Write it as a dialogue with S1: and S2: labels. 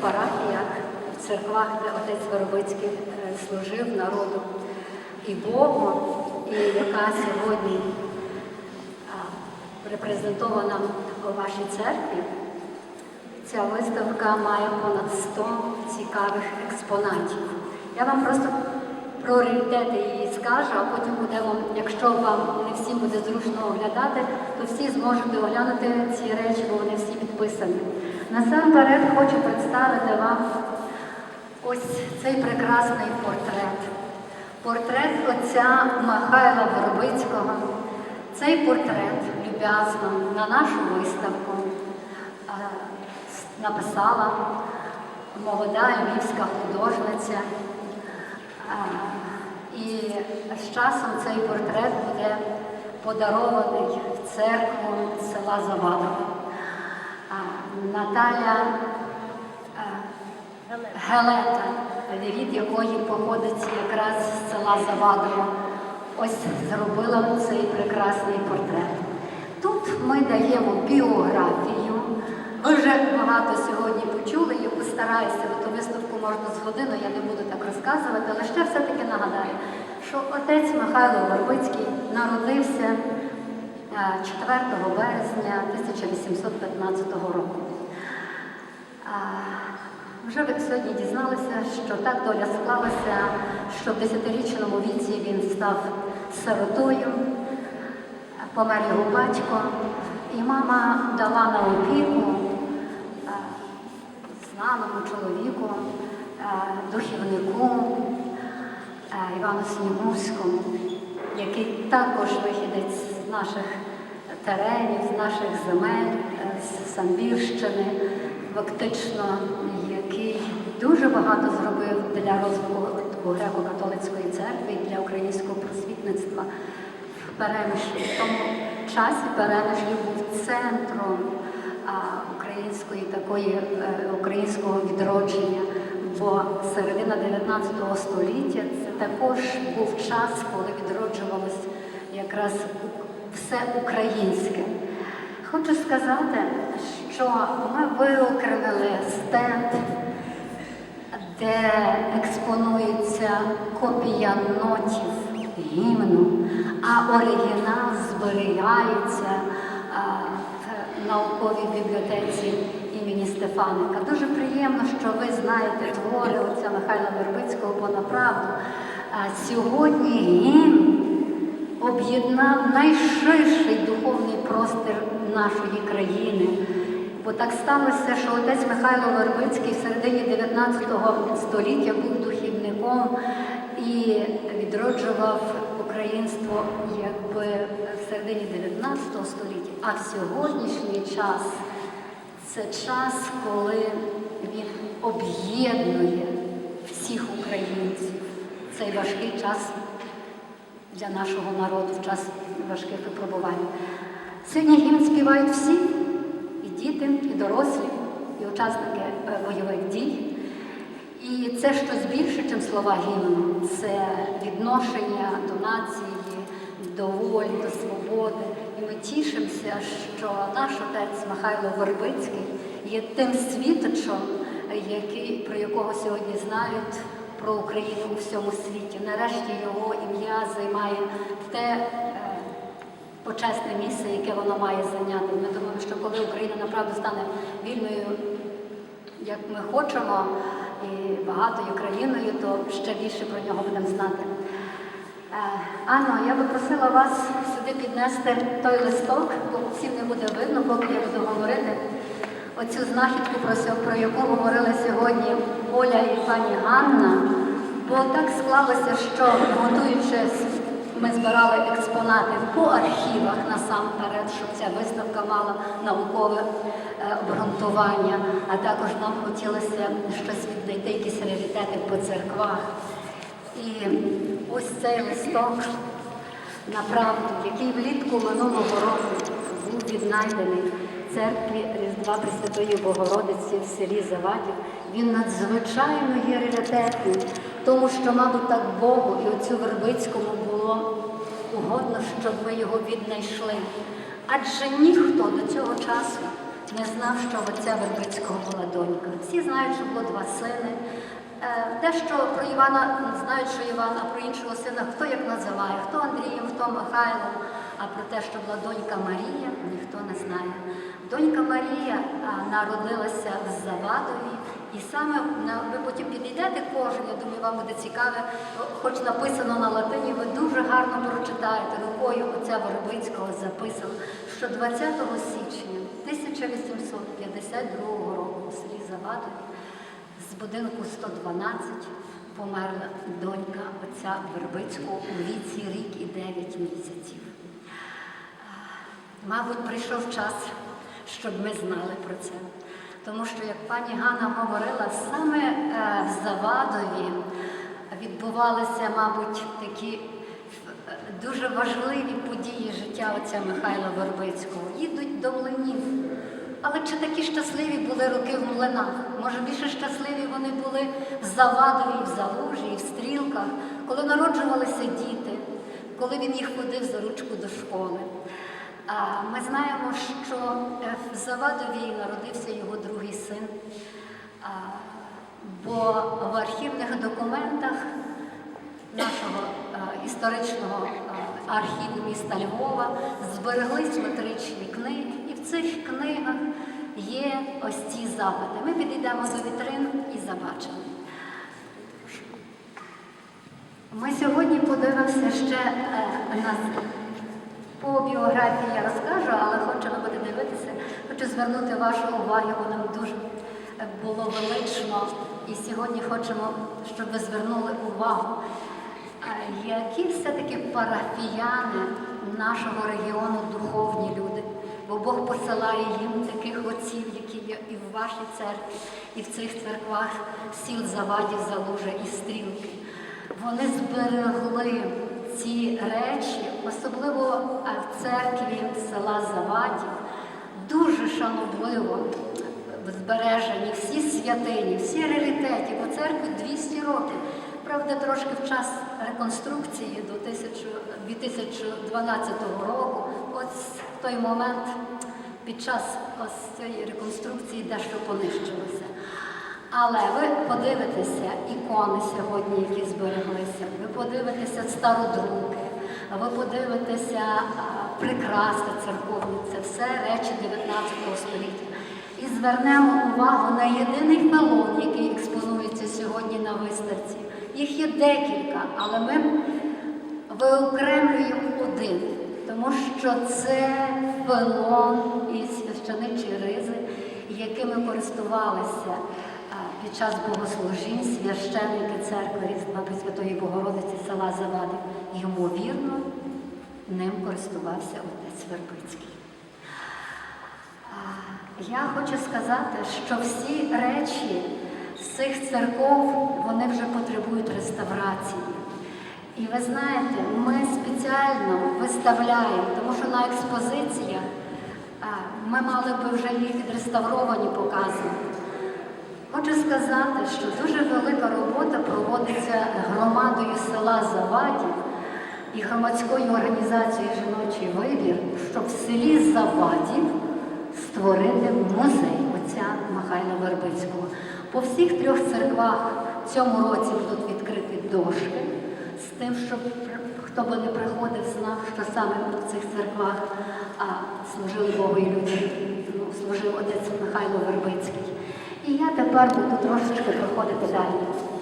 S1: парафіях, в церквах, де отець Воробицький е, служив народу і Богу, і яка сьогодні репрезентована у вашій церкві. Ця виставка має понад 100 цікавих експонатів. Я вам просто про пріоритети її скажу, а потім буде вам, якщо вам не всім буде зручно оглядати, то всі зможете оглянути ці речі, бо вони всі підписані. Насамперед хочу представити вам ось цей прекрасний портрет. Портрет отця Михайла Воробицького. Цей портрет люб'язно на нашу виставку е, написала молода львівська художниця. Е, І з часом цей портрет буде подарований в церкву села Завадово. Е, Наталя е, Гелета, від якої походить якраз з села Завадово, ось зробила цей прекрасний портрет. Тут ми даємо біографію. Ви вже багато сьогодні почули, я постараюся, бо ту виставку можна з годину, я не буду так розказувати, але ще все-таки нагадаю, що отець Михайло Вербицький народився е, 4 березня 1815 року. Вже ви сьогодні дізналися, що так доля склалася, що в 10-річному віці він став сиротою, помер його батько, і мама дала на опіку знаному чоловіку, духівнику Івану Снігурському, який також вихідець з наших теренів, з наших земель, Самбірщини, фактично, який дуже багато зробив для розвитку греко-католицької церкви і для українського просвітництва в Перемишлі. В тому часі Перемишль був центром української такої е, українського відродження. Бо середина 19 століття це також був час, коли відроджувалось якраз все українське. Хочу сказати, що ми виокремили стенд, де експонується копія нотів гімну, а оригінал зберігається в науковій бібліотеці імені Стефаника. Дуже приємно, що ви знаєте твори отця Михайла Вербицького, бо направду сьогодні гімн об'єднав найширший духовний простір нашої країни. Бо так сталося, що отець Михайло Вербицький в середині 19 століття був духівником і відроджував українство якби в середині 19 століття. А в сьогоднішній час це час, коли він об'єднує всіх українців. Цей важкий час для нашого народу час важких випробувань. Сьогодні гімн співають всі, і діти, і дорослі, і учасники е, бойових дій. І це щось більше, ніж слова гімну. Це відношення до нації, до волі, до свободи. І ми тішимося, що наш отець Михайло Вербицький є тим світочом, який, про якого сьогодні знають про Україну у всьому світі. Нарешті його ім'я займає те почесне місце, яке воно має зайняти. Ми думаємо, що коли Україна направду стане вільною, як ми хочемо, і багатою країною, то ще більше про нього будемо знати. Е, Анно, я би просила вас сюди піднести той листок, бо всім не буде видно, поки я буду говорити. Оцю знахідку, про, про яку говорили сьогодні Оля і пані Ганна. Бо так склалося, що готуючись, ми збирали експонати по архівах насамперед, щоб ця виставка мала наукове е, обґрунтування, а також нам хотілося щось віднайти, якісь раритети по церквах. І ось цей листок, направду, який влітку минулого року був віднайдений в церкві Різдва Пресвятої Богородиці в селі Завадів, він надзвичайно є раритетний, тому що, мабуть, так Богу і оцю Вербицькому було угодно, щоб ми його віднайшли. Адже ніхто до цього часу не знав, що отця Вербицького була донька. Всі знають, що було два сини. Е, Дещо про Івана знають, що Іван, а про іншого сина хто як називає, хто Андрієм, хто Михайлом, а про те, що була донька Марія, ніхто не знає. Донька Марія народилася в Завадові, і саме ви потім підійдете кожен, я думаю, вам буде цікаве, хоч написано на латині, ви дуже гарно прочитаєте рукою отця Вербицького записано, що 20 січня 1852 року у селі Завадові з будинку 112 померла донька отця Вербицького у віці рік і 9 місяців. Мабуть, прийшов час, щоб ми знали про це. Тому що, як пані Ганна говорила, саме е, в Завадові відбувалися, мабуть, такі е, дуже важливі події життя отця Михайла Вербицького. Їдуть до млинів. Але чи такі щасливі були роки в млинах? Може, більше щасливі вони були в Завадові, в Залужі, в Стрілках, коли народжувалися діти, коли він їх водив за ручку до школи. Ми знаємо, що е, в Завадові народився його другий син, бо в архівних документах нашого е, історичного е, архіву міста Львова збереглись метричні книги, і в цих книгах є ось ці запити. Ми підійдемо до вітрин і забачимо. Ми сьогодні подивимося ще на по біографії я розкажу, але хочу ви будете дивитися, хочу звернути вашу увагу, бо нам дуже е, було велично. І сьогодні хочемо, щоб ви звернули увагу, е, які все-таки парафіяни нашого регіону духовні люди. Бо Бог посилає їм таких отців, які є і в вашій церкві, і в цих церквах сіл Завадів, Залужа і Стрілки. Вони зберегли особливо е, в церкві села Завадів, дуже шанобливо збережені всі святині, всі раритеті, бо церкві 200 років. Правда, трошки в час реконструкції до 2012 року, ось в той момент під час ось цієї реконструкції дещо понищилося. Але ви подивитеся ікони сьогодні, які збереглися, ви подивитеся стародруки, ви подивитеся а, прикраси церковні, це все речі 19 століття. І звернемо увагу на єдиний фелон, який експонується сьогодні на виставці. Їх є декілька, але ми виокремлюємо один, тому що це фелон і священичі ризи, якими користувалися під час богослужінь священники церкви Різдва Пресвятої Богородиці села Завади. Ймовірно, ним користувався отець Вербицький. Я хочу сказати, що всі речі з цих церков вони вже потребують реставрації. І ви знаєте, ми спеціально виставляємо, тому що на експозиціях ми мали би вже їх відреставровані показувати. Хочу сказати, що дуже велика робота проводиться громадою села Завадів і громадською організацією Жіночий вибір, щоб в селі Завадів створити музей отця Михайла Вербицького. По всіх трьох церквах в цьому році будуть відкриті дошки з тим, щоб хто би не приходив, знав, що саме в цих церквах а, служили Богу і людям, ну, служив отець Михайло Вербицький. І я тепер буду трошечки проходити далі.